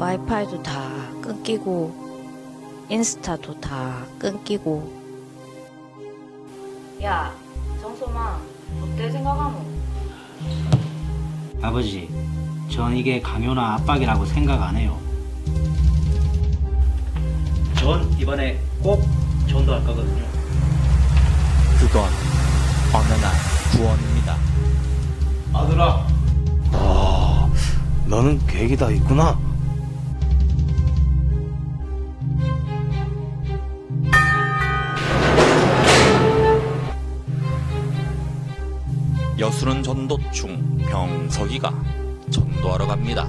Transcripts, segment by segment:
와이파이도 다 끊기고 인스타도 다 끊기고 야 정소만 어때 생각하노? 아버지, 전 이게 강요나 압박이라고 생각 안 해요. 전 이번에 꼭 전도할 거거든요. 그건 어느 날 구원입니다. 아들아. 아, 너는 계획이 다 있구나. 여수는 전도충 병석이가 전도하러 갑니다.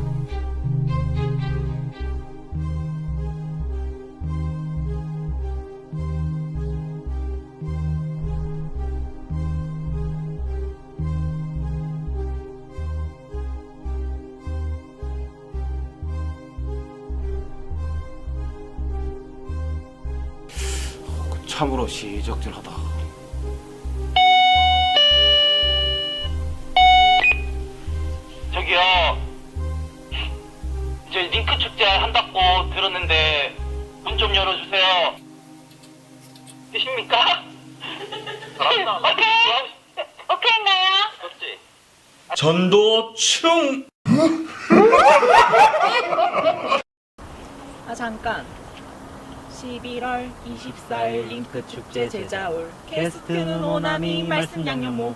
참으로 시적절하다. 들었는데 문 좀 열어주세요. 되십니까? 잘한다. 오케이. 오케이인가요? 그렇지. 전도 충! 아 잠깐 11월 24일 링크 축제 제자올 게스트는 오나미 말씀 양념모